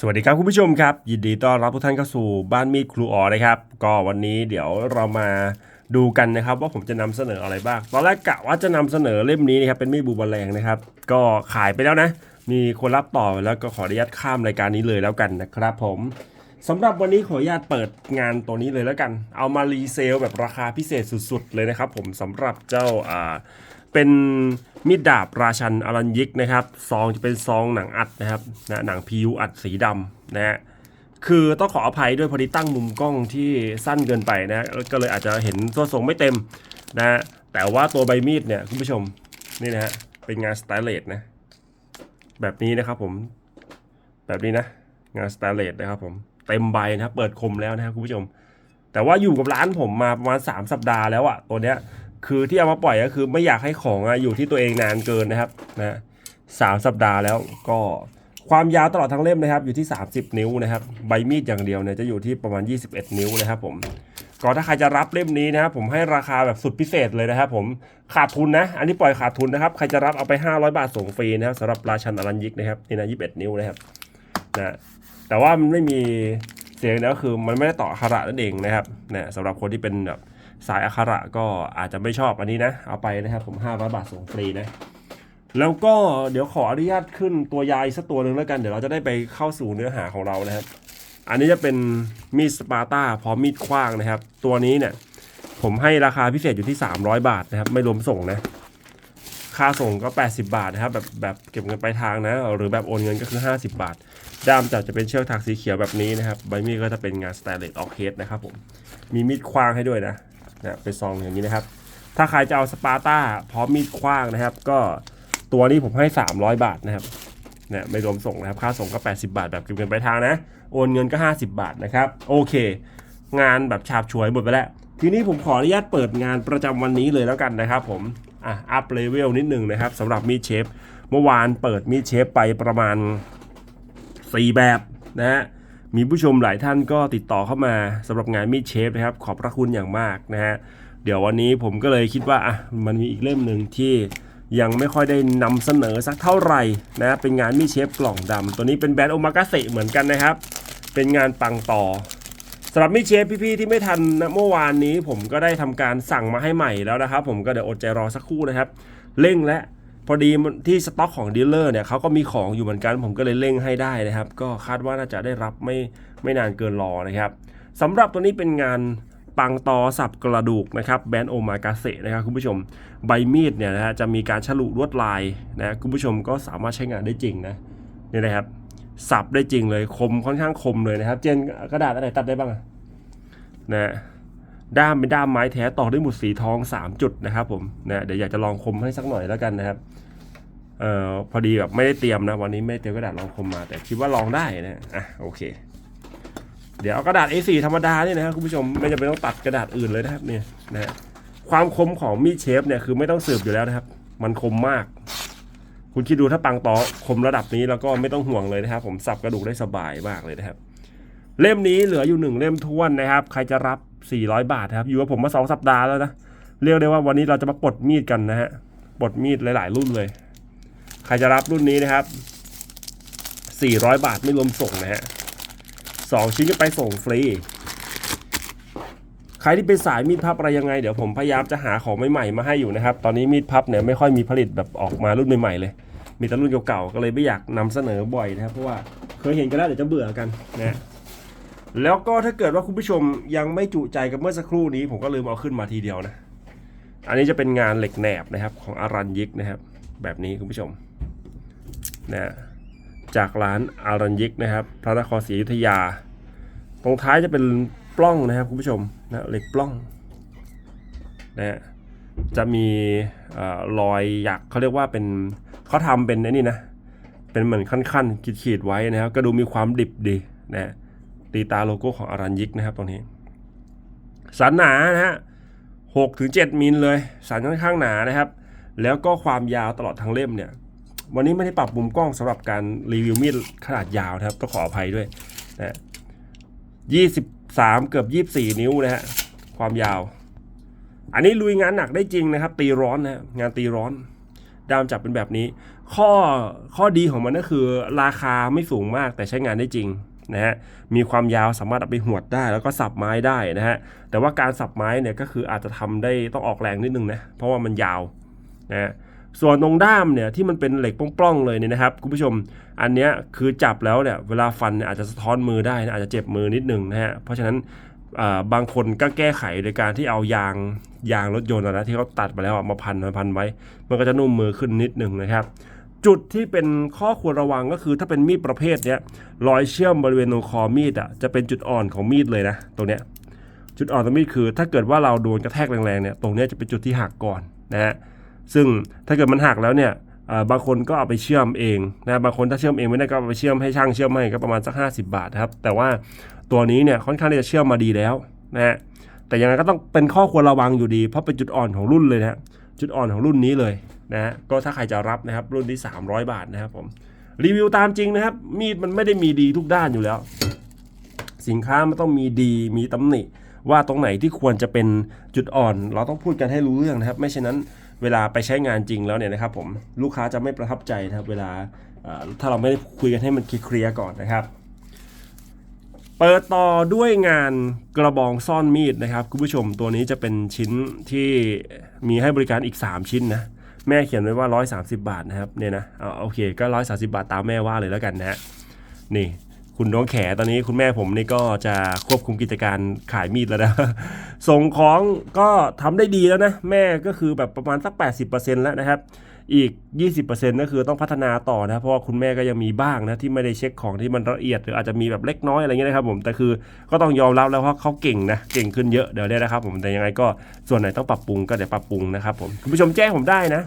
สวัสดีครับคุณผู้ชมครับ ยินดีต้อนรับทุกท่านเข้าสู่บ้านมีดครูอ๋อนะครับ ก็วันนี้เดี๋ยวเรามาดูกันนะครับ ว่าผมจะนำเสนออะไรบ้าง ตอนแรกกะว่าจะนำเสนอเล่มนี้นะครับเป็นมีดบูบแรงนะครับ ก็ขายไปแล้วนะ มีคนรับต่อแล้วก็ขออนุญาตข้ามรายการนี้เลยแล้วกันนะครับ ผมสำหรับวันนี้ขออนุญาตเปิดงานตัวนี้เลยแล้วกัน เอามารีเซลแบบราคาพิเศษสุด ๆ เลยนะครับ ผมสำหรับเจ้าอ่า เป็นมีดดาบราชันอลันยิกนะครับซองจะเป็นซองหนังอัดนะครับนะหนังพียูอัดสีดำนะฮะคือต้องขออภัยด้วยพอดีตั้งมุมกล้องที่สั้นเกินไปนะก็เลยอาจจะเห็นตัวทรงไม่เต็มนะฮะแต่ว่าตัวใบมีดเนี่ยคุณผู้ชมนี่นะฮะเป็นงานสไตเลสนะแบบนี้นะครับผมแบบนี้นะงานสไตเลสนะครับผมเต็มใบนะครับเปิดคมแล้วนะครับคุณผู้ชม แต่ว่าอยู่กับร้านผมมาประมาณ 3 สัปดาห์แล้วอะตัวเนี้ย คือที่เอามาปล่อยก็คือไม่อยากให้ของอยู่ที่ตัวเองนานเกินนะครับนะสามสัปดาห์แล้วก็ความยาวตลอดทั้งเล่มนะครับอยู่ที่ 30 นิ้วนะครับใบมีดอย่างเดียวเนี่ยจะอยู่ที่ประมาณ 21 นิ้วนะครับผมก็ถ้าใครจะรับเล่มนี้นะครับผมให้ราคาแบบสุดพิเศษเลยนะครับผมขาดทุนนะ อันนี้ปล่อยขาดทุนนะครับใครจะรับเอาไป 500 บาทส่งฟรีนะครับสำหรับราชันอลันยิกนะครับนี่นะ21 นิ้วนะครับนะแต่ว่ามันไม่มีเสียงแล้วคือมันไม่ได้ต่ออักขระนั่นเองนะครับนี่ยสำหรับคนที่เป็นแบบ สายอักขระก็อาจจะไม่ชอบอันนี้นะ เอาไปนะครับผม500บาทส่งฟรีนะ แล้วก็เดี๋ยวขออนุญาตขึ้นตัวยายสักตัวหนึ่งแล้วกัน เดี๋ยวเราจะได้ไปเข้าสู่เนื้อหาของเรานะครับ อันนี้จะเป็นมีดสปาร์ตาพร้อมมีดขว้างนะครับ ตัวนี้เนี่ยผมให้ราคาพิเศษอยู่ที่ 300 บาทนะครับ ไม่รวมส่งนะค่าส่งก็ 80 บาทนะครับแบบแบบเก็บเงินปลายทางนะ หรือแบบโอนเงินก็คือ 50 บาท ด้ามจับจะเป็นเชือกถักสีเขียวแบบนี้นะครับ ใบมีดก็จะเป็นงานสแตนเลสออกเฮดนะครับผม มีมีดคว้างให้ด้วยนะ นะเป็นซองอย่างนี้นะครับ ถ้าใครจะเอาสปาร์ต้าพร้อมมีดคว้างนะครับ ก็ตัวนี้ผมให้ 300 บาทนะครับเนี่ยไม่รวมส่งนะครับ ค่าส่งก็ 80 บาท แบบเก็บเงินปลายทางนะ โอนเงินก็ 50 บาทนะครับ โอเค งานแบบฉาบฉวยหมดไปแล้ว ทีนี้ผมขออนุญาตเปิดงานประจำวันนี้เลยแล้วกันนะครับผม อะ อัพเลเวลนิดหนึ่งนะครับสำหรับมีดเชฟ เมื่อวานเปิดมีดเชฟไปประมาณ 4 แบบนะฮะ มีผู้ชมหลายท่านก็ติดต่อเข้ามาสำหรับงานมีดเชฟนะครับ ขอบพระคุณอย่างมากนะฮะเดี๋ยววันนี้ผมก็เลยคิดว่าอะมันมีอีกเล่มหนึ่งที่ยังไม่ค่อยได้นำเสนอสักเท่าไหร่นะเป็นงานมีดเชฟกล่องดำตัวนี้เป็นแบรนด์โอมากาเสเหมือนกันนะครับ เป็นงานปังต่อสำหรับมิเชฟพี่ๆที่ไม่ทันนะเมื่อวานนี้ผมก็ได้ทำการสั่งมาให้ใหม่แล้วนะครับ ผมก็เดี๋ยวอดใจรอสักครู่นะครับเร่งและ พอดีที่สต็อกของดีลเลอร์เนี่ยเขาก็มีของอยู่เหมือนกัน ผมก็เลยเร่งให้ได้นะครับ ก็คาดว่าน่าจะได้รับไม่ไม่นานเกินรอนะครับสำหรับตัวนี้เป็นงานปังตอสับกระดูกนะครับแบรนด์โอมากาเสนะครับคุณผู้ชมใบมีดเนี่ยนะฮะจะมีการฉลุลวดลายนะคุณผู้ชมก็สามารถใช้งานได้จริงนะนี่นะครับสับได้จริงเลยคมค่อนข้างคมเลยนะครับ เจนกระดาษอะไรตัดได้บ้างนะ ด้ามเป็นด้ามไม้แท้ตอกด้วยหมุดสีทอง 3 จุดนะครับผมนะเดี๋ยวอยากจะลองคมให้สักหน่อยแล้วกันนะครับเอ่อพอดีแบบไม่ได้เตรียมนะวันนี้ไม่ได้เตรียมกระดาษลองคมมา แต่คิดว่าลองได้นะอะโอเค เดี๋ยวเอากระดาษ A4 ธรรมดาเนี่ยนะครับคุณผู้ชมไม่จำเป็นต้องตัดกระดาษอื่นเลยนะครับเนี่ยนะฮะความคมของมีดเชฟเนี่ยคือไม่ต้องสืบอยู่แล้วนะครับ มันคมมาก คุณคิดดูถ้าปังตอคมระดับนี้แล้วก็ไม่ต้องห่วงเลยนะครับ ผมสับกระดูกได้สบายมากเลยนะครับ เล่มนี้เหลืออยู่หนึ่งเล่มท้วนนะครับ ใครจะรับ 400 บาทครับ อยู่กับผมมาสองสัปดาห์แล้วนะ เรียกได้ว่าวันนี้เราจะมาปลดมีดกันนะฮะปลดมีดหลาย ๆ รุ่นเลย ใครจะรับรุ่นนี้นะครับ 400 บาทไม่รวมส่งนะฮะสองชิ้นก็ไปส่งฟรี ใครที่เป็นสายมีดพับอะไรยังไง เดี๋ยวผมพยายามจะหาของใหม่ๆมาให้อยู่นะครับ ตอนนี้มีดพับเนี่ยไม่ค่อยมีผลิตแบบออกมารุ่นใหม่ๆเลย มีแต่รุ่นเก่าๆก็เลยไม่อยากนำเสนอบ่อยนะครับ เพราะว่าเคยเห็นกันแล้วเดี๋ยวจะเบื่อกันนะ แล้วก็ถ้าเกิดว่าคุณผู้ชมยังไม่จุใจกับเมื่อสักครู่นี้ ผมก็ลืมเอาขึ้นมาทีเดียวนะ อันนี้จะเป็นงานเหล็กแหนบนะครับของอารันยิกนะครับ แบบนี้คุณผู้ชมนะจากร้านอารันยิกนะครับพระนครศรีอยุธยา ตรงท้ายจะเป็นปล้องนะครับคุณผู้ชมนะเหล็กปล้องนะจะมีอรอยหยักเขาเรียกว่าเป็นเขาทำเป็นไอ้นี่นะเป็นเหมือนขั้นๆขีดๆไว้นะครับก็ดูมีความดิบดีนะฮะ ตีตาโลโก้ของอารันยิกนะครับตรงนี้ สันหนานะฮะหกถึงเจ็ดมิลเลย สันค่อนข้างหนานะครับ แล้วก็ความยาวตลอดทั้งเล่มเนี่ย วันนี้ไม่ได้ปรับมุมกล้องสำหรับการรีวิวมีดขนาดยาวนะครับต้องขออภัยด้วยนะยี่สิบสามเกือบยี่บสี่นิ้วนะฮะความยาว อันนี้ลุยงานหนักได้จริงนะครับ ตีร้อนนะฮะงานตีร้อนดามจับเป็นแบบนี้ ข้อข้อดีของมันก็คือราคาไม่สูงมากแต่ใช้งานได้จริง นะฮะมีความยาวสามารถเอาไปหวดได้ แล้วก็สับไม้ได้นะฮะแต่ว่าการสับไม้เนี่ยก็คืออาจจะทำได้ต้องออกแรงนิดนึงนะเพราะว่ามันยาวนะฮะส่วนตรงด้ามเนี่ยที่มันเป็นเหล็กป้องๆเลยเนี่ยนะครับคุณผู้ชมอันเนี้ยคือจับแล้วเนี่ยเวลาฟันเนี่ยอาจจะสะท้อนมือได้นะอาจจะเจ็บมือนิดนึงนะฮะเพราะฉะนั้นบางคนก็แก้ไขโดยการที่เอายางยางรถยนต์นะที่เขาตัดไปแล้วมาพันมาพันไว้ มันก็จะนุ่มมือขึ้นนิดหนึ่งนะครับ จุดที่เป็นข้อควรระวังก็คือถ้าเป็นมีดประเภทเนี้ยรอยเชื่อมบริเวณตรงคอมีดอะจะเป็นจุดอ่อนของมีดเลยนะตรงเนี้ยจุดอ่อนตรงมีดคือ ถ้าเกิดว่าเราโดนกระแทกแรงๆเนี่ยตรงเนี้ยจะเป็นจุดที่หักก่อนนะฮะซึ่งถ้าเกิดมันหักแล้วเนี่ยบางคนก็เอาไปเชื่อมเองนะบางคนถ้าเชื่อมเองไม่ได้ก็เอาไปเชื่อมให้ช่างเชื่อมให้ก็ประมาณสัก 50 บาทนะครับ แต่ว่าตัวนี้เนี่ยค่อนข้างที่จะเชื่อมมาดีแล้วนะฮะแต่ยังไงก็ต้องเป็นข้อควรระวังอยู่ดี เพราะเป็นจุดอ่อนของรุ่นเลยนะจุดอ่อนของรุ่นนี้เลย นะฮะก็ถ้าใครจะรับนะครับรุ่นที่ 300 บาทนะครับผมรีวิวตามจริงนะครับ มีดมันไม่ได้มีดีทุกด้านอยู่แล้ว สินค้ามันต้องมีดีมีตำหนิ ว่าตรงไหนที่ควรจะเป็นจุดอ่อน เราต้องพูดกันให้รู้เรื่องนะครับ ไม่เช่นนั้นเวลาไปใช้งานจริงแล้วเนี่ยนะครับผมลูกค้าจะไม่ประทับใจนะครับเวลาถ้าเราไม่ได้คุยกันให้มันเคลียร์ก่อนนะครับ เปิดต่อด้วยงานกระบองซ่อนมีดนะครับคุณผู้ชมตัวนี้จะเป็นชิ้นที่มีให้บริการอีก 3 ชิ้นนะ แม่เขียนไว้ว่า 130 บาทนะครับเนี่ยนะเอาโอเคก็ 130 บาทตามแม่ว่าเลยแล้วกันนะฮะนี่คุณน้องแขตอนนี้คุณแม่ผมนี่ก็จะควบคุมกิจการขายมีดแล้วนะ ส่งของก็ทำได้ดีแล้วนะ แม่ก็คือแบบประมาณสัก 80%แล้วนะครับ อีก 20%ก็คือต้องพัฒนาต่อนะ เพราะว่าคุณแม่ก็ยังมีบ้างนะที่ไม่ได้เช็คของที่มันละเอียด หรืออาจจะมีแบบเล็กน้อยอะไรเงี้ยนะครับผมแต่คือก็ต้องยอมรับแล้วว่าเขาเก่งนะเก่งขึ้นเยอะเดี๋ยวได้นะครับ ผมแต่ยังไงก็ส่วนไหนต้องปรับปรุงก็เดี๋ยวปรับปรุงนะครับผมคุณผู้ชมแจ้งผมได้นะ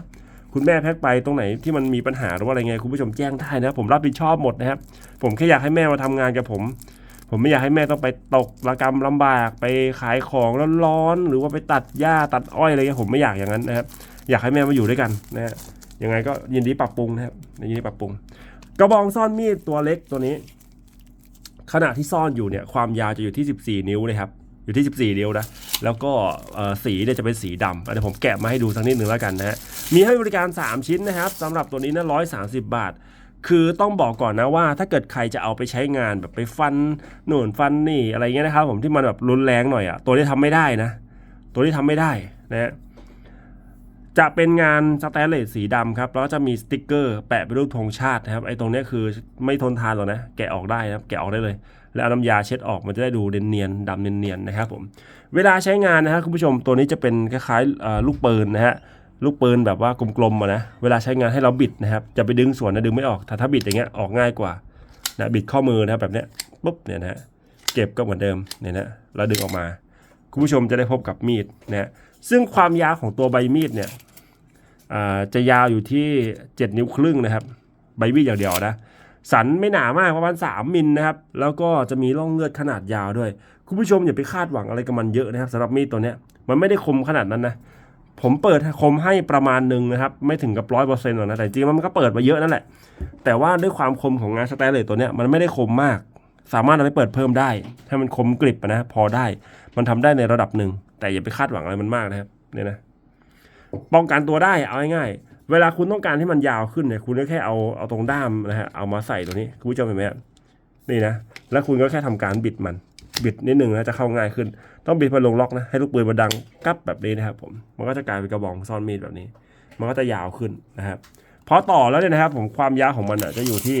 คุณแม่แพ็คไปตรงไหนที่มันมีปัญหาหรือว่าอะไรเงี้ยคุณผู้ชมแจ้งได้นะ ผมรับผิดชอบหมดนะครับผมแค่อยากให้แม่มาทำงานกับผมผมไม่อยากให้แม่ต้องไปตกระกรรมลำบากไปขายของแล้วร้อน หรือว่าไปตัดหญ้าตัดอ้อยอะไรเงี้ยผมไม่อยากอย่างนั้นนะครับ อยากให้แม่มาอยู่ด้วยกันนะฮะยังไงก็ยินดีปรับปรุงนะครับยินดีปรับปรุง กระบองซ่อนมีดตัวเล็กตัวนี้ขณะที่ซ่อนอยู่เนี่ยความยาวจะอยู่ที่ 14 นิ้วเลยครับอยู่ที่ 14 นิ้วนะ แล้วก็สีเนี่ยจะเป็นสีดำเดี๋ยวผมแกะมาให้ดูสักนิดหนึ่งแล้วกันนะฮะ มีให้บริการ 3 ชิ้นนะครับสำหรับตัวนี้นะ130 บาท คือต้องบอกก่อนนะว่า ถ้าเกิดใครจะเอาไปใช้งานแบบไปฟันหนุนฟันนี่อะไรเงี้ยนะครับผมที่มันแบบรุนแรงหน่อยอะ่ะ ตัวนี้ทำไม่ได้นะ ตัวนี้ทำไม่ได้นะฮะ จะเป็นงานสแตนเลสสีดำครับแล้วก็จะมีสติกเกอร์แปะเป็นรูปธงชาตินะครับไอ้ตรงนี้คือไม่ทนทานหรอกนะแกะออกได้นะครับแกะออกได้เลย แล้วเอาน้ำยาเช็ดออกมันจะได้ดูเนียนๆดำเนียนๆนะครับผมเวลาใช้งานนะครับคุณผู้ชมตัวนี้จะเป็นคล้ายๆลูกปืนนะฮะลูกปืนแบบว่ากลมๆอะนะเวลาใช้งานให้เราบิดนะครับจะไปดึงส่วนนะดึงไม่ออกถ้าถ้าบิดอย่างเงี้ยออกง่ายกว่านะบิดข้อมือนะครับแบบเนี้ยปุ๊บเนี่ยนะฮะเก็บก็เหมือนเดิมเนี่ยนะแล้วดึงออกมา คุณผู้ชมจะได้พบกับมีดนะซึ่งความยาวของตัวใบมีดเนี่ย จะยาวอยู่ที่ 7 นิ้วครึ่งนะครับ ใบมีดอย่างเดียวนะ สันไม่หนามากประมาณ 3 มิลนะครับ แล้วก็จะมีร่องเลือดขนาดยาวด้วย คุณผู้ชมอย่าไปคาดหวังอะไรกับมันเยอะนะครับสำหรับมีดตัวเนี้ย มันไม่ได้คมขนาดนั้นนะ ผมเปิดคมให้ประมาณหนึ่งนะครับ ไม่ถึงกับร้อยเปอร์เซ็นต์หรอกนะ แต่จริงๆมันก็เปิดมาเยอะนั่นแหละ แต่ว่าด้วยความคมของงานสแตนเลสตัวเนี้ยมันไม่ได้คมมาก สามารถเอาไปเปิดเพิ่มได้ ให้มันคมกริบนะ พอได้ มันทำได้ในระดับหนึ่ง แต่อย่าไปคาดหวังอะไรมันมากนะครับ เนี่ยนะ ป้องกันตัวได้เอาง่ายๆเวลาคุณต้องการให้มันยาวขึ้นเนี่ยคุณก็แค่เอาเอาตรงด้ามนะฮะเอามาใส่ตัวนี้คุณผู้ชมเห็นไหมฮะนี่นะแล้วคุณก็แค่ทำการบิดมัน บิดนิดนึงนะจะเข้าง่ายขึ้น ต้องบิดมันลงล็อกนะให้ลูกปืนมันดังกั๊บแบบนี้นะครับผมมันก็จะกลายเป็นกระบอกซ่อนมีดแบบนี้ มันก็จะยาวขึ้นนะครับพอต่อแล้วเนี่ยนะครับผมความยาวของมันอะจะอยู่ที่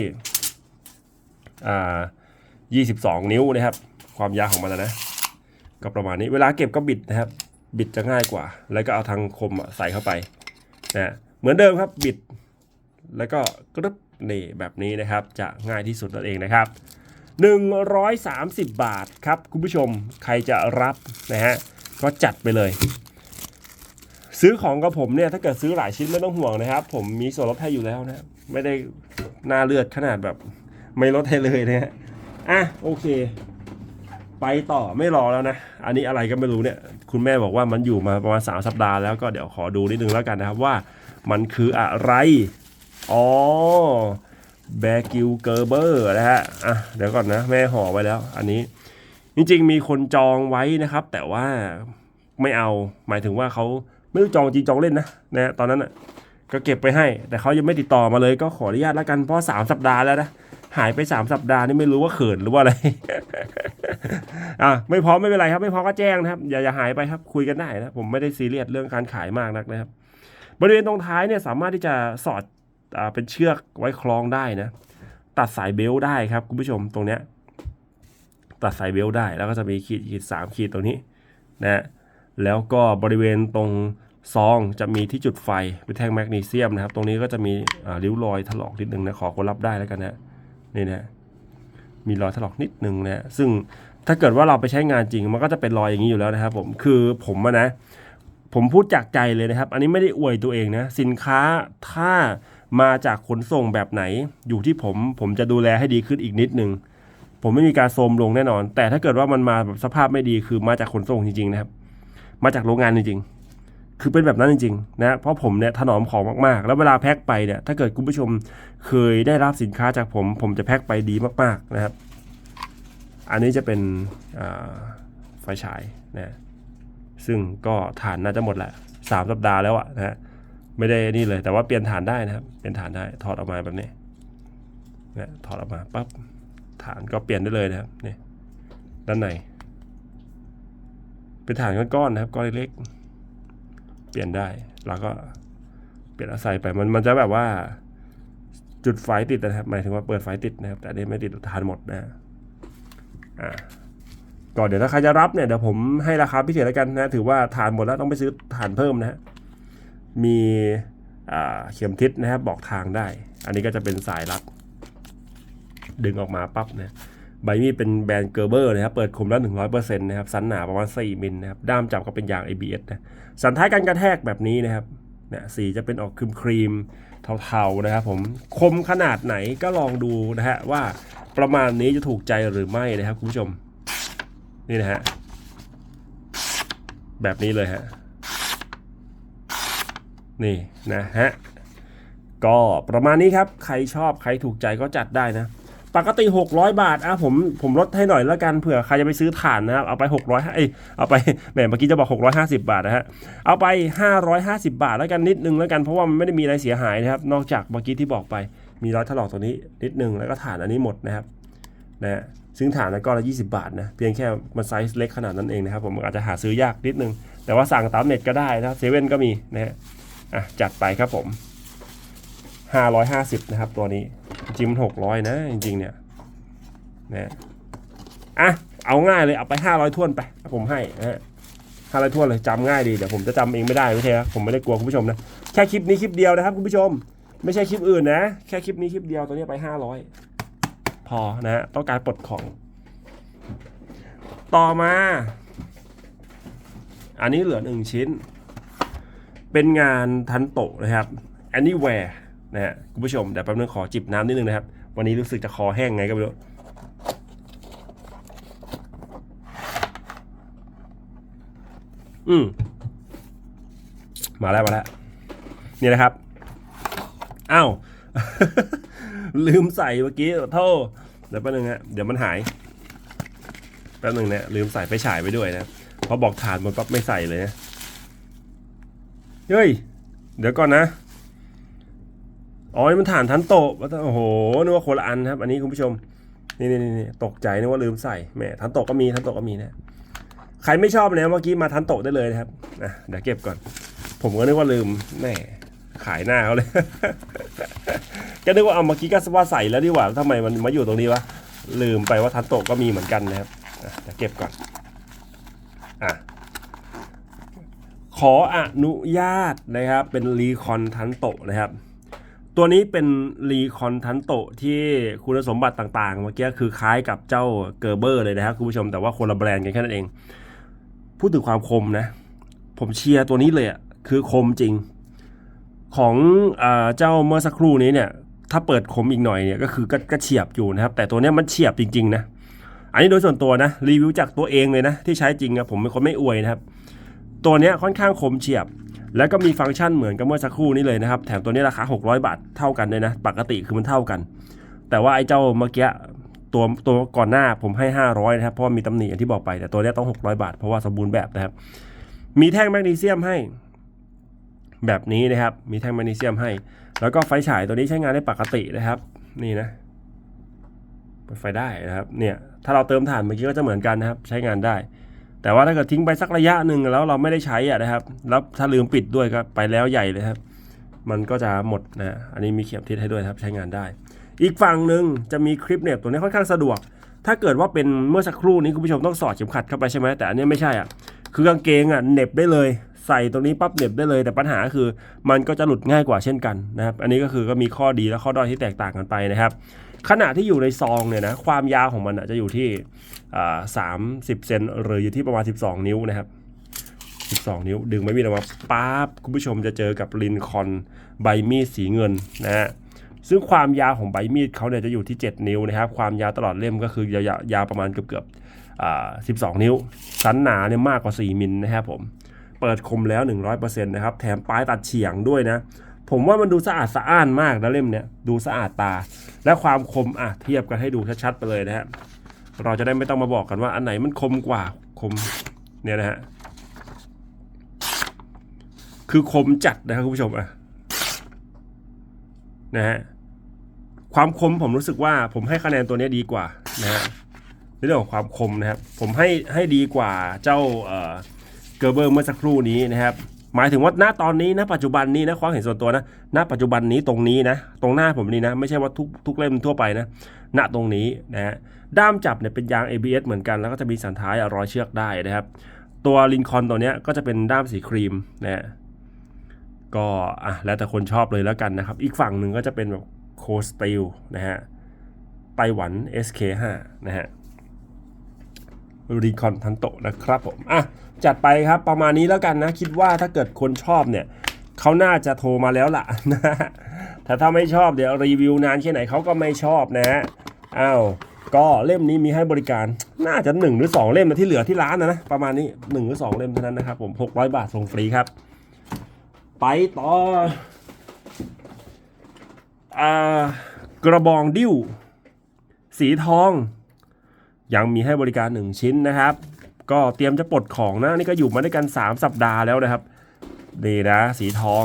อ่า22 นิ้วนะครับ ความยาวของมันนะก็ประมาณนี้เวลาเก็บก็บิดนะครับ บิดจะง่ายกว่า แล้วก็เอาทางคมอะใส่เข้าไปนะเหมือนเดิมครับบิด แล้วก็กรึบนี่แบบนี้นะครับจะง่ายที่สุดนั่นเองนะครับ 130 บาทครับคุณผู้ชมใครจะรับนะฮะก็จัดไปเลย ซื้อของกับผมเนี่ยถ้าเกิดซื้อหลายชิ้นไม่ต้องห่วงนะครับ ผมมีส่วนลดให้อยู่แล้วนะไม่ได้หน้าเลือดขนาดแบบไม่ลดให้เลยนะฮะอะโอเค ไปต่อไม่รอแล้วนะ อันนี้อะไรก็ไม่รู้เนี่ย คุณแม่บอกว่ามันอยู่มาประมาณ3สัปดาห์แล้วก็เดี๋ยวขอดูนิดนึงแล้วกันนะครับว่า มันคืออะไร อ๋อแบกิวเกอร์เบอร์นะฮะอะเดี๋ยวก่อนนะแม่ห่อไว้แล้ว อันนี้ จริงๆ มีคนจองไว้นะครับ แต่ว่าไม่เอาหมายถึงว่าเขาไม่รู้จองจริงจองเล่นนะนะฮะตอนนั้นอะก็เก็บไปให้ แต่เขายังไม่ติดต่อมาเลยก็ขออนุญาตแล้วกันเพราะสามสัปดาห์แล้วนะ หายไปสามสัปดาห์นี่ไม่รู้ว่าเขินหรือว่าอะไร อะไม่พร้อมไม่เป็นไรครับ ไม่พร้อมก็แจ้งนะครับ อย่าอย่าหายไปครับคุยกันได้นะผมไม่ได้ซีเรียสเรื่องการขายมากนักนะครับ บริเวณตรงท้ายเนี่ยสามารถที่จะสอดอ่าเป็นเชือกไว้คล้องได้นะ ตัดสายเบลต์ได้ครับคุณผู้ชมตรงเนี้ยตัดสายเบลต์ได้แล้วก็จะมีขีดขีดสามขีดตรงนี้นะแล้วก็บริเวณตรงซองจะมีที่จุดไฟเป็นแท่งแมกนีเซียมนะครับ ตรงนี้ก็จะมีริ้วรอยถลอกนิดนึงนะขอคนรับได้แล้วกันนะ นี่นะมีรอยถลอกนิดนึงนะซึ่งถ้าเกิดว่าเราไปใช้งานจริง มันก็จะเป็นรอยอย่างนี้อยู่แล้วนะครับผมคือผมนะ ผมพูดจากใจเลยนะครับ อันนี้ไม่ได้อวยตัวเองนะ สินค้าถ้ามาจากขนส่งแบบไหน อยู่ที่ผมผมจะดูแลให้ดีขึ้นอีกนิดนึงผมไม่มีการโทรมลงแน่นอน แต่ถ้าเกิดว่ามันมาแบบสภาพไม่ดีคือมาจากขนส่งจริงๆนะครับ มาจากโรงงานจริงๆ คือเป็นแบบนั้นจริงๆนะเพราะผมเนี่ยถนอมของมากๆ แล้วเวลาแพ็คไปเนี่ยถ้าเกิดคุณผู้ชมเคยได้รับสินค้าจากผม ผมจะแพ็คไปดีมากๆนะครับ อันนี้จะเป็นไฟฉายนะซึ่งก็ฐานน่าจะหมดแหละสามสัปดาห์แล้วอะนะฮะไม่ได้นี่เลย แต่ว่าเปลี่ยนฐานได้นะครับเปลี่ยนฐานได้ถอดออกมาแบบนี้นะถอดออกมาปั๊บฐานก็เปลี่ยนได้เลยนะครับนี่ด้านในเป็นฐานก้อนๆนะครับก้อนเล็กๆ เปลี่ยนได้ แล้วก็เปลี่ยนอาศัยไปมันมันจะแบบว่า จุดไฟติดนะครับหมายถึงว่าเปิดไฟติดนะครับ แต่อันนี้ไม่ติดฐานหมดนะอ่าก่อนเดี๋ยวถ้าใครจะรับเนี่ยเดี๋ยวผมให้ราคาพิเศษแล้วกันนะถือว่าฐานหมดแล้วต้องไปซื้อฐานเพิ่มนะฮะมีเข็มทิศนะครับบอกทางได้ อันนี้ก็จะเป็นสายรัดดึงออกมาปั๊บนะ ใบมีดเป็นแบรนด์เกอร์เบอร์นะครับ เปิดคมแล้ว100%นะครับ สันหนาประมาณ 4 มิลนะครับ ด้ามจับก็เป็นยาง ABS นะ สันท้ายการกระแทกแบบนี้นะครับเนี่ยสีจะเป็นออกครีมครีมๆเทาๆนะครับผม คมขนาดไหนก็ลองดูนะฮะว่าประมาณนี้จะถูกใจหรือไม่นะครับคุณผู้ชม นี่นะฮะ แบบนี้เลยฮะ นี่นะฮะ ก็ประมาณนี้ครับ ใครชอบใครถูกใจก็จัดได้นะ ปกติ 600 บาทอะผมผมลดให้หน่อยแล้วกันเผื่อใครจะไปซื้อถ่านนะครับ เอาไป 600เอ้ยเอาไปแหมเมื่อกี้จะบอก 650 บาทนะฮะเอาไป 550 บาทแล้วกันนิดนึงแล้วกันเพราะว่ามันไม่ได้มีอะไรเสียหายนะครับ นอกจากเมื่อกี้ที่บอกไปมีรอยถลอกตัวนี้นิดนึงแล้วก็ถ่านอันนี้หมดนะครับนะซึ่งฐานนะก้อนละ20 บาทนะเพียงแค่มันไซส์เล็กขนาดนั้นเองนะครับ ผมอาจจะหาซื้อยากนิดนึง แต่ว่าสั่งตามเน็ตก็ได้นะเซเว่นก็มีนะฮะอะจัดไปครับผม 550 นะครับ ตัวนี้จริงมัน600 นะ จริง ๆ เนี่ยนะอะเอาง่ายเลยเอาไป 500ท้วนไปผมให้นะฮะ500ท้วนเลยจำง่ายดีเดี๋ยวผมจะจำเองไม่ได้ไม่ใช่ครับผมไม่ได้กลัวคุณผู้ชมนะแค่คลิปนี้คลิปเดียวนะครับคุณผู้ชม ไม่ใช่คลิปอื่นนะ แค่คลิปนี้คลิปเดียวตัวนี้ไป500พอนะฮะต้องการปลดของ ต่อมา อันนี้เหลือหนึ่งชิ้น เป็นงานทันโตนะครับ anywhere นะฮะคุณผู้ชมเดี๋ยวแป๊บนึงขอจิบน้ำนิดนึงนะครับ วันนี้รู้สึกจะคอแห้งไงก็ไม่รู้อืมมาแล้วมาแล้วนี่นะครับอ้าว ลืมใส่เมื่อกี้โทษเดี๋ยวแป๊บนึงฮะเดี๋ยวมันหายแป๊บนึงนะลืมใส่ไฟฉายไปด้วยนะพอบอกฐานมันก็ไม่ใส่เลยนะเฮ้ย เดี๋ยวก่อนนะ อ๋อมันฐานทันโตะโอ้โหนึกว่าคนละอันครับ อันนี้คุณผู้ชม นี่นี่นี่ตกใจนึกว่าลืมใส่แหมทันโตะก็มีทันโตะก็มีนะใครไม่ชอบเนี่ยเมื่อกี้มาทันโตะได้เลยนะครับอะเดี๋ยวเก็บก่อน ผมก็นึกว่าลืมแหมขายหน้าเขาเลย ก็นึกว่าเอาเมื่อกี้ก็ว่าใส่แล้วดีกว่าทำไมมันมาอยู่ตรงนี้วะลืมไปว่าทันโตะก็มีเหมือนกันนะครับเดี๋ยวเก็บก่อนอะขออนุญาตนะครับเป็นรีคอนทันโตะนะครับ ตัวนี้เป็นรีคอนทันโตที่คุณสมบัติต่างๆ เมื่อกี้คือคล้ายกับเจ้าเกอร์เบอร์เลยนะครับคุณผู้ชมแต่ว่าคนละแบรนด์กันแค่นั้นเอง พูดถึงความคมนะ ผมเชียร์ตัวนี้เลยอะคือคมจริง ของเจ้าเมื่อสักครู่นี้เนี่ย ถ้าเปิดคมอีกหน่อยเนี่ยก็คือก็ก็เฉียบอยู่นะครับ แต่ตัวนี้มันเฉียบจริง ๆ นะ อันนี้โดยส่วนตัวนะรีวิวจากตัวเองเลยนะที่ใช้จริงนะผมเป็นคนไม่อวยนะครับ ตัวเนี้ยค่อนข้างคมเฉียบ แล้วก็มีฟังก์ชันเหมือนกับเมื่อสักครู่นี้เลยนะครับ แถมตัวนี้ราคา 600 บาทเท่ากันเลยนะ ปกติคือมันเท่ากัน แต่ว่าไอ้เจ้าเมื่อกี้ตัวตัวก่อนหน้าผมให้ 500 นะครับ เพราะว่ามีตำหนิอย่างที่บอกไป แต่ตัวนี้ต้อง 600 บาท เพราะว่าสมบูรณ์แบบนะครับ มีแท่งแมกนีเซียมให้ แบบนี้นะครับ มีแท่งแมกนีเซียมให้ แล้วก็ไฟฉายตัวนี้ใช้งานได้ปกตินะครับ นี่นะเปิดไฟได้นะครับ เนี่ย ถ้าเราเติมถ่านเมื่อกี้ก็จะเหมือนกันนะครับ ใช้งานได้ แต่ว่าถ้าเกิดทิ้งไปสักระยะหนึ่งแล้วเราไม่ได้ใช้อะนะครับ แล้วถ้าลืมปิดด้วยก็ไปแล้วใหญ่เลยครับ มันก็จะหมดนะ อันนี้มีเข็มทิศให้ด้วยครับใช้งานได้ อีกฝั่งหนึ่งจะมีคลิปเหน็บตัวนี้ค่อนข้างสะดวก ถ้าเกิดว่าเป็นเมื่อสักครู่นี้คุณผู้ชมต้องสอดเข็มขัดเข้าไปใช่ไหมแต่อันนี้ไม่ใช่อะ คือกางเกงอะเหน็บได้เลย ใส่ตรงนี้ปั๊บเหน็บได้เลย แต่ปัญหาคือมันก็จะหลุดง่ายกว่าเช่นกันนะครับ อันนี้ก็คือก็มีข้อดีและข้อด้อยที่แตกต่างกันไปนะครับขณะที่อยู่ในซองเนี่ยนะความยาวของมันจะอยู่ที่สามสิบเซนหรืออยู่ที่ประมาณ 12 นิ้วนะครับ12 นิ้ว ดึงไม่มีออกมาปั๊บคุณผู้ชมจะเจอกับลินคอนใบมีดสีเงินนะฮะซึ่งความยาวของใบมีดเขาเนี่ยจะอยู่ที่ 7 นิ้วนะครับ ความยาวตลอดเล่มก็คือยาวยาวประมาณเกือบเกือบๆอ่า12นิ้ว สันหนาเนี่ยมากกว่า 4 มิลนะครับผม เปิดคมแล้ว 100%นะครับ แถมปลายตัดเฉียงด้วยนะ ผมว่ามันดูสะอาดสะอ้านมากนะเล่มเนี้ย ดูสะอาดตา และความคมอะเทียบกันให้ดูชัดๆไปเลยนะฮะ เราจะได้ไม่ต้องมาบอกกันว่าอันไหนมันคมกว่าคมเนี่ยนะฮะ คือคมจัดนะครับคุณผู้ชมอะนะฮะความคมผมรู้สึกว่าผมให้คะแนนตัวเนี้ยดีกว่านะฮะในเรื่องของความคมนะครับ ผมให้ให้ดีกว่าเจ้าเอ่อ เกอร์เบอร์เมื่อสักครู่นี้นะครับหมายถึงว่าณตอนนี้นะปัจจุบันนี้นะความเห็นส่วนตัวนะณปัจจุบันนี้ตรงนี้นะตรงหน้าผมนี่นะไม่ใช่ว่าทุกทุกเล่มทั่วไปนะณตรงนี้นะฮะด้ามจับเนี่ยเป็นยาง ABS เหมือนกัน แล้วก็จะมีสันท้ายร้อยเชือกได้นะครับ ตัวลินคอนตัวเนี้ยก็จะเป็นด้ามสีครีมนะฮะก็อะแล้วแต่คนชอบเลยแล้วกันนะครับ อีกฝั่งหนึ่งก็จะเป็นแบบโคสติลนะฮะไต้หวัน SK5 นะฮะ รีคอนทันโตนะครับผมอะจัดไปครับประมาณนี้แล้วกันนะ คิดว่าถ้าเกิดคนชอบเนี่ยเขาน่าจะโทรมาแล้วล่ะนะแต่ถ้าไม่ชอบเดี๋ยวรีวิวนานแค่ไหนเขาก็ไม่ชอบนะฮะอ้าวก็เล่มนี้มีให้บริการน่าจะ 1 หรือ 2 เล่มนะที่เหลือที่ร้านนะนะประมาณนี้ 1 หรือ 2 เล่มเท่านั้นนะครับผม600 บาทส่งฟรีครับ ไปต่ออากระบองดิ้ว สีทอง ยังมีให้บริการ 1 ชิ้นนะครับ ก็เตรียมจะปลดของนะนี่ก็อยู่มาด้วยกัน 3 สัปดาห์แล้วนะครับนี่นะสีทอง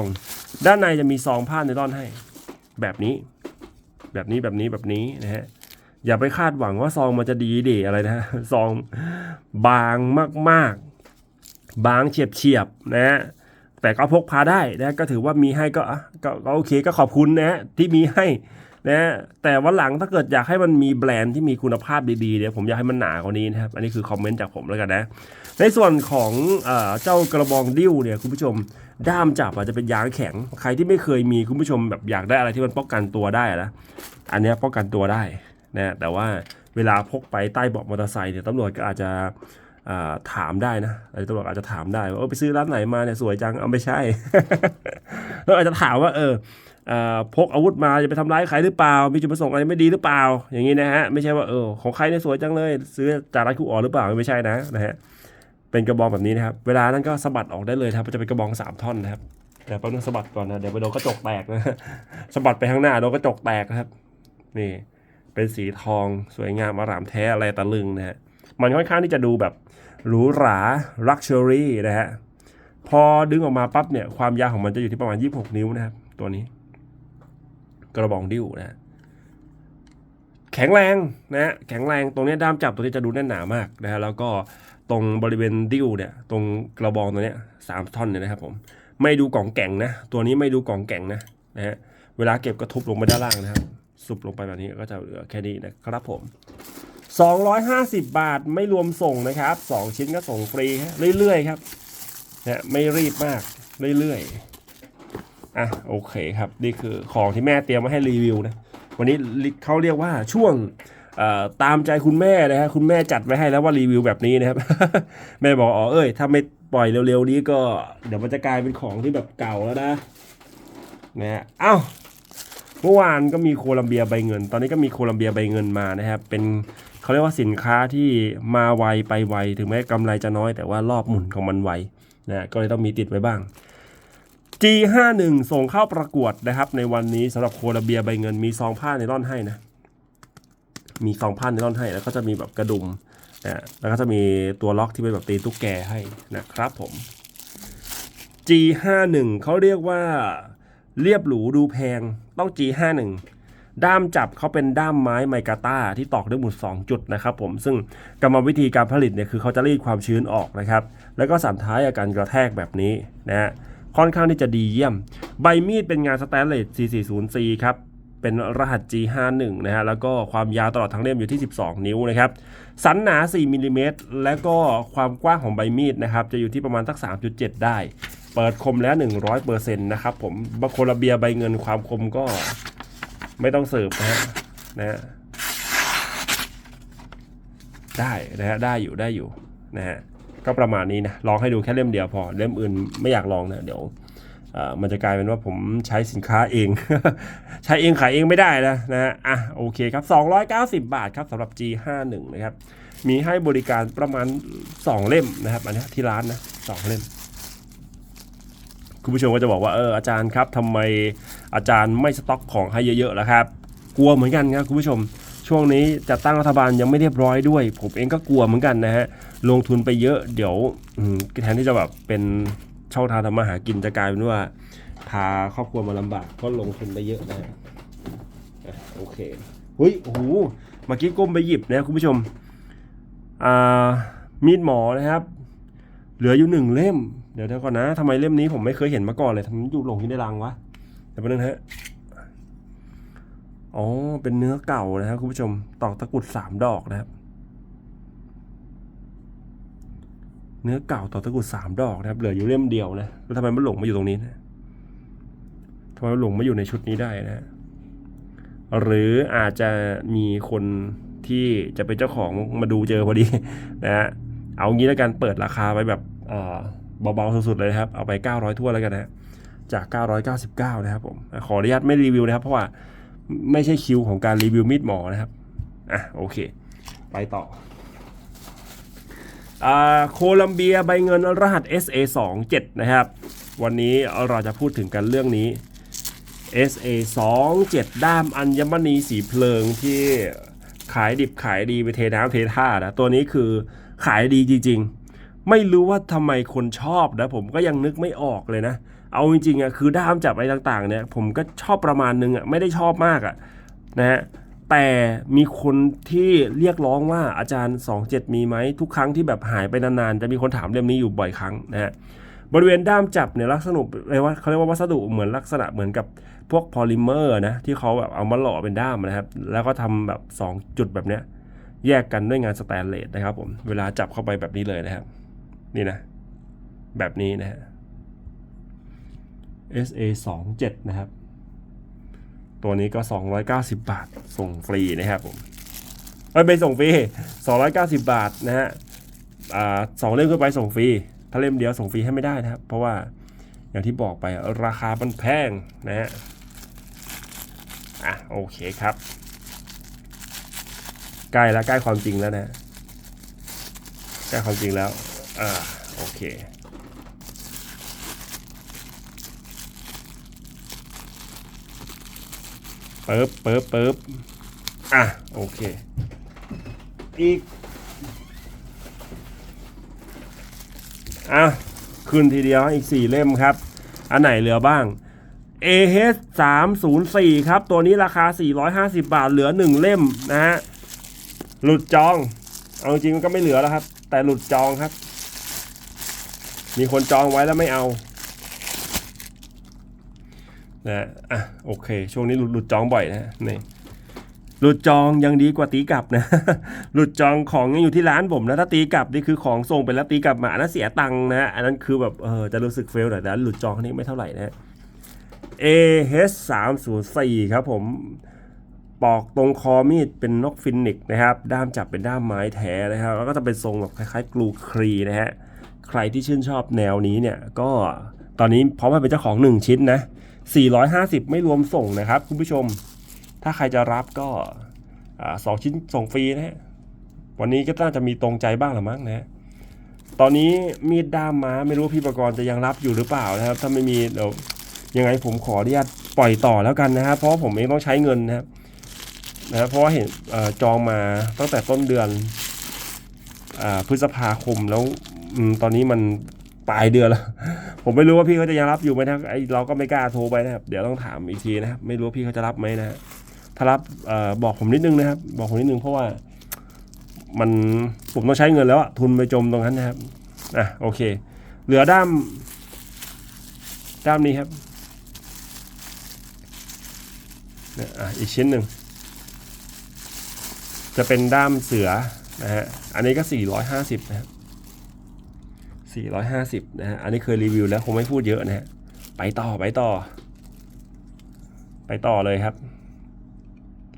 ด้านในจะมีซองผ้าไนลอนให้ แบบนี้ แบบนี้แบบนี้แบบนี้นะฮะอย่าไปคาดหวังว่าซองมันจะดีเดอะไรนะซองบางมากๆ บางเฉียบเฉียบๆนะฮะแต่ก็พกพาได้นะก็ถือว่ามีให้ก็อะก็ก็โอเคก็ขอบคุณนะฮะที่มีให้ นะแต่วันหลังถ้าเกิดอยากให้มันมีแบรนด์ที่มีคุณภาพดีๆเนี่ยผมอยากให้มันหนากว่านี้นะครับ อันนี้คือคอมเมนต์จากผมแล้วกันนะ ในส่วนของเอ่อเจ้ากระบองดิ้วเนี่ยคุณผู้ชมด้ามจับอาจจะเป็นยางแข็ง ใครที่ไม่เคยมีคุณผู้ชมแบบอยากได้อะไรที่มันป้องกันตัวได้นะอันนี้ป้องกันตัวได้นะแต่ว่าเวลาพกไปใต้เบาะมอเตอร์ไซค์เนี่ยตำรวจก็อาจจะถามได้นะไอ้ตำรวจอาจจะถามได้ว่าเออไปซื้อร้านไหนมาเนี่ยสวยจังเอาไม่ใช่แล้วอาจจะถามว่าเออ พกอาวุธมาจะไปทำร้ายใครหรือเปล่า มีจุดประสงค์อะไรไม่ดีหรือเปล่า อย่างนี้นะฮะไม่ใช่ว่าเออของใครเนี่ยสวยจังเลย ซื้อจากร้านครูอ๋อหรือเปล่าไม่ใช่นะนะฮะเป็นกระบองแบบนี้นะครับ เวลานั้นก็สะบัดออกได้เลยครับจะเป็นกระบองสามท่อนนะครับเดี๋ยวแป๊บนึงสะบัดก่อนนะเดี๋ยวไปโดนกระจกแตกนะสะบัดไปข้างหน้าโดนกระจกแตกนะครับ นี่ เป็นสีทองสวยงามอารามแท้อะไรตะลึงนะฮะมันค่อนข้างที่จะดูแบบหรูหราลักชัวรี่นะฮะพอดึงออกมาปั๊บเนี่ยความยาวของมันจะอยู่ที่ประมาณ 26 นิ้วนะครับตัวนี้ กระบองดิ้วนะแข็งแรงนะแข็งแรงตรงนี้ด้ามจับตัวนี้จะดูแน่นหนามากนะฮะแล้วก็ตรงบริเวณดิ้วเนี่ยตรงกระบองตัวนี้สามท่อนเนี่ยนะครับผมไม่ดูกล่องแก่งนะ ตัวนี้ไม่ดูกล่องแก่งนะนะฮะเวลาเก็บก็ทุบลงไปด้านล่างนะครับสุบลงไปแบบนี้ก็จะเหลือแค่นี้นะครับผม 250 บาทไม่รวมส่งนะครับ 2 ชิ้นก็ส่งฟรีเรื่อยๆครับนะไม่รีบมากเรื่อยๆ อะโอเคครับ นี่คือของที่แม่เตรียมมาให้รีวิวนะวันนี้เขาเรียกว่าช่วงตามใจคุณแม่นะฮะคุณแม่จัดไว้ให้แล้วว่ารีวิวแบบนี้นะครับ แม่บอกอ๋อเอ้ยถ้าไม่ปล่อยเร็วๆนี้ก็ เดี๋ยวมันจะกลายเป็นของที่แบบเก่าแล้วนะนะฮะเอ้าเมื่อวานก็มีโคลัมเบียใบเงิน ตอนนี้ก็มีโคลัมเบียใบเงินมานะครับ เป็นเขาเรียกว่าสินค้าที่มาไวไปไว ถึงแม้กำไรจะน้อยแต่ว่ารอบหมุนของมันไวนะก็เลยต้องมีติดไว้บ้าง G51 ส่งเข้าประกวดนะครับ ในวันนี้สำหรับโคลัมเบียใบเงินมีซองผ้าในร่อนให้นะ มีซองผ้าในร่อนให้แล้วก็จะมีแบบกระดุมนะแล้วก็จะมีตัวล็อกที่เป็นแบบตีนตุ๊กแกให้นะครับผม G51 เขาเรียกว่าเรียบหรูดูแพงต้อง G51 ด้ามจับเขาเป็นด้ามไม้ไมกาตาที่ตอกด้วยหมุด 2 จุดนะครับผมซึ่งกรรมวิธีการผลิตเนี่ยคือเขาจะรีดความชื้นออกนะครับ แล้วก็สันท้ายอาการกระแทกแบบนี้นะฮะ ค่อนข้างที่จะดีเยี่ยม ใบมีดเป็นงานสแตนเลส 440C ครับเป็นรหัส G51 นะฮะแล้วก็ความยาวตลอดทั้งเล่มอยู่ที่ 12 นิ้วนะครับสันหนา 4มิลลิเมตรและก็ความกว้างของใบมีดนะครับจะอยู่ที่ประมาณสัก 3.7 ได้ เปิดคมแล้ว 100%นะครับผมบางโคลาเบียใบเงินความคมก็ไม่ต้องเสิร์ฟนะฮะนะฮะได้นะฮะได้อยู่ได้อยู่นะฮะ ก็ประมาณนี้นะลองให้ดูแค่เล่มเดียวพอเล่มอื่นไม่อยากลองนะเดี๋ยวมันจะกลายเป็นว่าผมใช้สินค้าเอง ใช้เองขายเองไม่ได้นะนะฮะอะโอเคครับ 290 บาทครับสำหรับ G51 นะครับ มีให้บริการประมาณ 2 เล่มนะครับ อันนี้ที่ร้านนะสองเล่ม คุณผู้ชมก็จะบอกว่าเอออาจารย์ครับทำไมอาจารย์ไม่สต็อกของให้เยอะๆแล้วครับ กลัวเหมือนกันครับคุณผู้ชม ช่วงนี้จัดตั้งรัฐบาลยังไม่เรียบร้อยด้วย ผมเองก็กลัวเหมือนกันนะฮะ ลงทุนไปเยอะเดี๋ยวแทนที่จะแบบเป็นช่องทางทำมาหากินจะกลายเป็นว่า พาครอบครัวมาลำบากก็ลงทุนไปเยอะนะโอเคเฮ้ยโอ้โหเมื่อกี้ก้มไปหยิบนะคุณผู้ชมอามีดหมอนะครับ เหลืออยู่หนึ่งเล่ม เดี๋ยวเดี๋ยวก่อนนะทำไมเล่มนี้ผมไม่เคยเห็นมาก่อนเลยทำไมอยู่หลงอยู่ในรังวะเดี๋ยวแป๊บนึงนฮะอ๋อเป็นเนื้อเก่านะครับคุณผู้ชมตอกตะกรุดสามดอกนะครับ เนื้อเก่าต่อตะกุดสามดอกนะครับ เหลืออยู่เล่มเดียวนะ แล้วทำไมมันหลงมาอยู่ตรงนี้นะทำไมมันหลงมาอยู่ในชุดนี้ได้นะ หรืออาจจะมีคนที่จะเป็นเจ้าของมาดูเจอพอดีนะฮะเอางี้แล้วกันเปิดราคาไว้แบบเบาๆสุดๆเลยครับ เอาไป 900ทั่วแล้วกันนะฮะจาก 999 นะครับผม ขออนุญาตไม่รีวิวนะครับ เพราะว่าไม่ใช่คิวของการรีวิวมีดหมอนะครับ อะโอเค ไปต่อ โคลัมเบียใบเงินรหัส SA 2 7 นะครับ วันนี้เราจะพูดถึงกันเรื่องนี้ SA 2 7 ด้ามอัญมณีสีเพลิงที่ขายดิบขายดีไปเทน้ำเทท่านะ ตัวนี้คือขายดีจริงๆ ไม่รู้ว่าทำไมคนชอบนะ ผมก็ยังนึกไม่ออกเลยนะ เอาจริงๆอะคือด้ามจับอะไรต่างๆเนี่ยผมก็ชอบประมาณนึงอะไม่ได้ชอบมากอะนะฮะ แต่มีคนที่เรียกร้องว่าอาจารย์ 27 มีไหมทุกครั้งที่แบบหายไปนานๆ จะมีคนถามเรื่องนี้อยู่บ่อยครั้งนะฮะบริเวณด้ามจับเนี่ยลักษณะเรียกว่าเขาเรียกว่าวัสดุเหมือนลักษณะเหมือนกับพวกพอลิเมอร์นะที่เขาแบบเอามาหล่อเป็นด้ามนะครับ แล้วก็ทำแบบ 2 จุดแบบเนี้ยแยกกันด้วยงานสแตนเลสนะครับผมเวลาจับเข้าไปแบบนี้เลยนะครับ นี่นะ แบบนี้นะฮะ SA 2 7นะครับ ตัวนี้ก็ 290 บาท ส่งฟรีนะครับผมไม่เป็นส่งฟรี 290 บาทนะฮะสองเล่มขึ้นไปส่งฟรี ถ้าเล่มเดียวส่งฟรีให้ไม่ได้นะครับ เพราะว่าอย่างที่บอกไปราคามันแพงนะฮะ อะโอเคครับ ใกล้แล้วใกล้ความจริงแล้วนะ ใกล้ความจริงแล้ว อ่าโอเค เปิบเปิบเปิบอะ โอเค อีกอะขึ้นทีเดียวอีก 4 เล่มครับ อันไหนเหลือบ้าง AH 304ครับ ตัวนี้ราคา 450 บาทเหลือ 1 เล่มนะฮะ หลุดจอง เอาจริงมันก็ไม่เหลือแล้วครับ แต่หลุดจองครับ มีคนจองไว้แล้วไม่เอา นะอะโอเค ช่วงนี้หลุดหลุดจองบ่อยนะนี่หลุดจองยังดีกว่าตีกลับนะ หลุดจองของยังอยู่ที่ร้านผมนะถ้าตีกลับนี่คือของส่งไปแล้วตีกลับมาอันนั้นเสียตังค์นะ อันนั้นคือแบบเออจะรู้สึกเฟลหน่อยแต่หลุดจองนี่ไม่เท่าไหร่นะ AH 3 0 4 ครับผมปอกตรงคอมีดเป็นนกฟินิกซ์นะครับ ด้ามจับเป็นด้ามไม้แท้นะครับ แล้วก็จะเป็นทรงแบบคล้ายๆกลูครีนะฮะ ใครที่ชื่นชอบแนวนี้เนี่ย ก็ตอนนี้พร้อมมาเป็นเจ้าของ 1 ชิ้นนะ 450 ไม่รวมส่งนะครับ คุณผู้ชม ถ้าใครจะรับก็สองชิ้นส่งฟรีนะฮะ วันนี้ก็น่าจะมีตรงใจบ้างหรือมั้งนะ ตอนนี้มีดด้ามม้าไม่รู้พี่ประกรณ์จะยังรับอยู่หรือเปล่านะครับ ถ้าไม่มีเดี๋ยวยังไงผมขออนุญาตปล่อยต่อแล้วกันนะครับ เพราะผมเองต้องใช้เงินนะครับนะเพราะว่าเห็นอจองมาตั้งแต่ต้นเดือนอพฤษภาคมแล้วอตอนนี้มัน ปลายเดือนแล้ว ผมไม่รู้ว่าพี่เขาจะยังรับอยู่ไหมนะไอเราก็ไม่กล้าโทรไปนะครับ เดี๋ยวต้องถามอีกทีนะครับ ไม่รู้ว่าพี่เขาจะรับไหมนะถ้ารับออบอกผมนิดนึงนะครับ บอกผมนิดนึงเพราะว่า มันผมต้องใช้เงินแล้วอะทุนไปจมตรงนั้นนะครับ อะโอเค เหลือด้าม ด้ามนี้ครับเนี่ยอะอีกชิ้นหนึ่ง จะเป็นด้ามเสือนะฮะ อันนี้ก็ 450นะครับ 450 นะฮะ อันนี้เคยรีวิวแล้วคงไม่พูดเยอะนะฮะ ไปต่อไปต่อ ไปต่อเลยครับ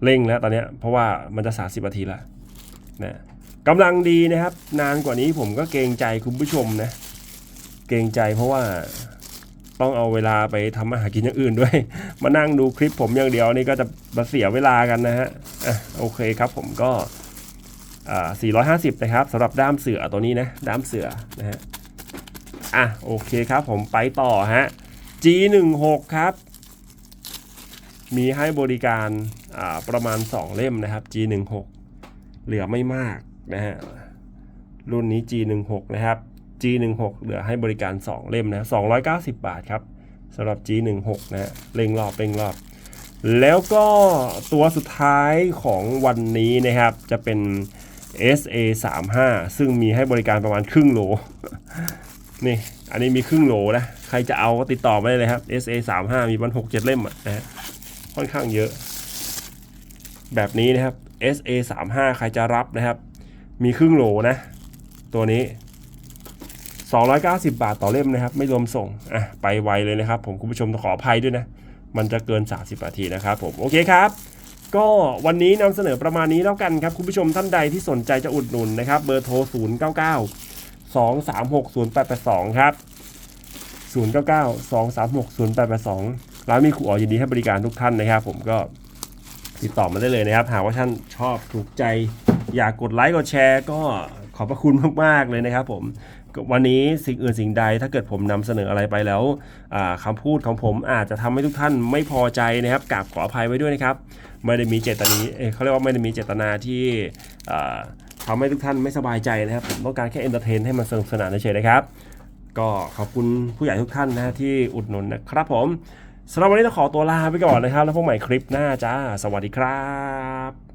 เร่งแล้วตอนนี้เพราะว่ามันจะ 30นาทีละนะกำลังดีนะครับ นานกว่านี้ผมก็เกรงใจคุณผู้ชมนะ เกรงใจเพราะว่าต้องเอาเวลาไปทำอาหารกินอย่างอื่นด้วย มานั่งดูคลิปผมอย่างเดียวนี่ก็จะมาเสียเวลากันนะฮะอะโอเคครับผมก็อ่า450 นะครับสำหรับด้ามเสือตัวนี้นะ ด้ามเสือนะฮะ อะโอเคครับผมไปต่อฮะ G16 ครับ มีให้บริการประมาณ 2 เล่มนะครับ G16 เหลือไม่มากนะฮะรุ่นนี้ G16 นะครับ G16 เหลือให้บริการ 2 เล่มนะ290 บาทครับสำหรับ G16 นะฮะเร่งรอบเร่งรอบ แล้วก็ตัวสุดท้ายของวันนี้นะครับ จะเป็น SA35 ซึ่งมีให้บริการประมาณครึ่งโล นี่ อันนี้มีครึ่งโหลนะ ใครจะเอาก็ติดต่อมาได้เลยครับ SA35 มีประมาณ6 7เล่มนะฮะค่อนข้างเยอะ แบบนี้นะครับ SA35 ใครจะรับนะครับ มีครึ่งโหลนะ ตัวนี้ 290 บาทต่อเล่มนะครับ ไม่รวมส่งอะไปไวเลยนะครับ ผมคุณผู้ชมต้องขออภัยด้วยนะ มันจะเกิน 30นาทีนะครับผมโอเคครับก็วันนี้นำเสนอประมาณนี้แล้วกันครับ คุณผู้ชมท่านใดที่สนใจจะอุดหนุนนะครับ เบอร์โทร 0 9 9 2 3 6 0 8 8 2 ครับ 0 9 9 2 3 6 0 8 8 2 ร้านมีครูอ๋อยินดีให้บริการทุกท่านนะครับ ผมก็ติดต่อมาได้เลยนะครับ หากว่าท่านชอบถูกใจ อยากกดไลค์กดแชร์ ก็ขอบพระคุณมาก ๆ เลยนะครับผมวันนี้สิ่งอื่นสิ่งใดถ้าเกิดผมนำเสนออะไรไปแล้วอ่าคำพูดของผมอาจจะทำให้ทุกท่านไม่พอใจนะครับกราบขออภัยไว้ด้วยนะครับ ไม่ได้มีเจตนาเเขาเรียกว่าไม่ได้มีเจตนาที่ ทำให้ทุกท่านไม่สบายใจนะครับผมต้องการแค่เอนเตอร์เทนให้มันสนุกสนานเฉยๆนะครับ ก็ขอบคุณผู้ใหญ่ทุกท่านนะฮะที่อุดหนุนนะครับผมสำหรับวันนี้ต้องขอตัวลาไปก่อนนะครับ แล้วพบใหม่คลิปหน้าจ้า สวัสดีครับ